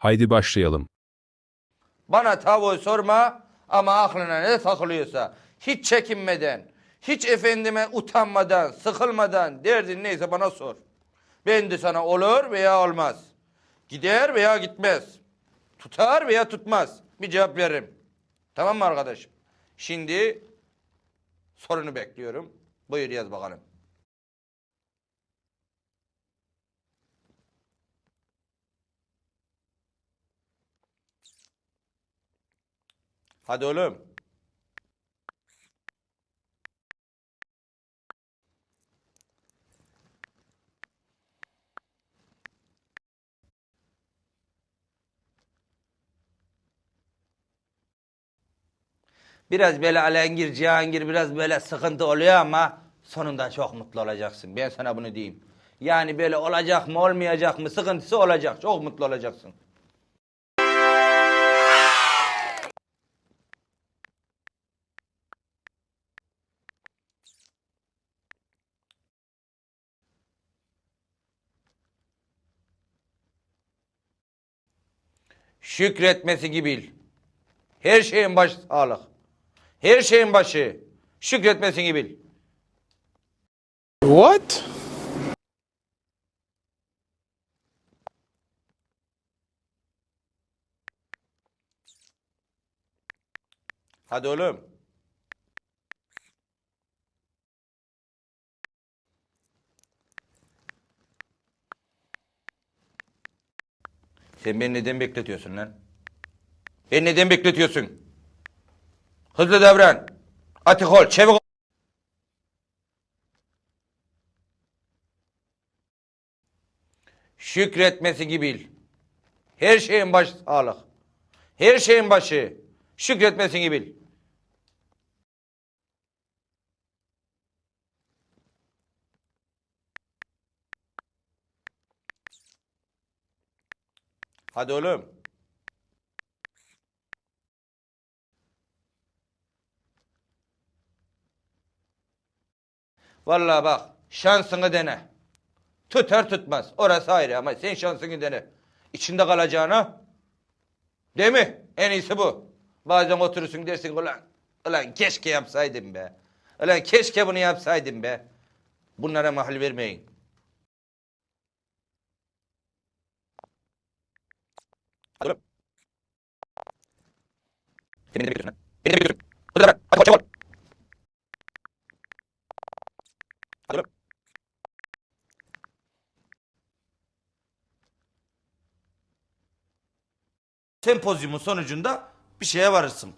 Haydi başlayalım. Bana tavuğu sorma ama aklına ne takılıyorsa hiç çekinmeden, hiç efendime utanmadan, sıkılmadan derdin neyse bana sor. Ben de sana olur veya olmaz. Gider veya gitmez. Tutar veya tutmaz. Bir cevap veririm. Tamam mı arkadaşım? Şimdi sorunu bekliyorum. Buyur yaz bakalım. Hadi oğlum. Biraz böyle alengir, cihangir biraz böyle sıkıntı oluyor ama sonunda çok mutlu olacaksın. Ben sana bunu diyeyim. Yani böyle olacak mı olmayacak mı sıkıntısı olacak. Çok mutlu olacaksın. Şükretmesi gibi. Her şeyin başı sağlık. Her şeyin başı şükretmesini bil. What? Hadi oğlum. Sen beni neden bekletiyorsun lan? Beni neden bekletiyorsun? Hızlı davran. Atik ol, çevik ol. Şükretmesi gibi. Her şeyin başı sağlık. Her şeyin başı şükretmesini bil. Hadi oğlum. Vallahi bak şansını dene. Tutar tutmaz. Orası ayrı ama sen şansını dene. İçinde kalacağına. Değil mi? En iyisi bu. Bazen oturursun dersin ulan, ulan keşke yapsaydım be. Ulan keşke bunu yapsaydım be. Bunlara mahal vermeyin. Hadi oğlum. Beni de bekliyorsun lan. Beni de bekliyorsun. Hadi lan. Hadi koş çabuk. Hadi oğlum. Sempozyumun sonucunda bir şeye varırsın.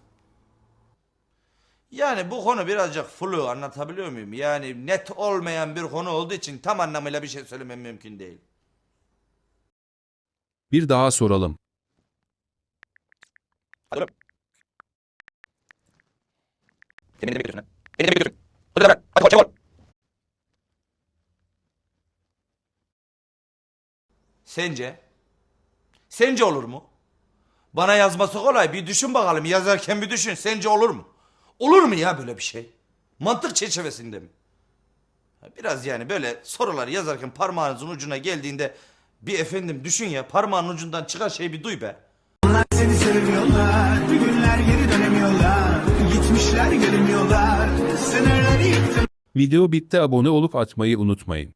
Yani bu konu birazcık flu anlatabiliyor muyum? Yani net olmayan bir konu olduğu için tam anlamıyla bir şey söylemem mümkün değil. Bir daha soralım. Hadi oğlum. Sen beni de bekliyorsun lan. Beni de bekliyorsun. Hadi lan. Hadi çabuk. Sence? Sence olur mu? Bana yazması kolay. Bir düşün bakalım. Yazarken bir düşün. Sence olur mu? Olur mu ya böyle bir şey? Mantık çerçevesinde mi? Biraz yani böyle sorular yazarken parmağınızın ucuna geldiğinde bir efendim düşün ya parmağın ucundan çıkan şeyi bir duy be. Seni sevmiyorlar Bir günler geri dönemiyorlar. Gitmişler görünmüyorlar Sınırları Video bitti abone olup atmayı unutmayın.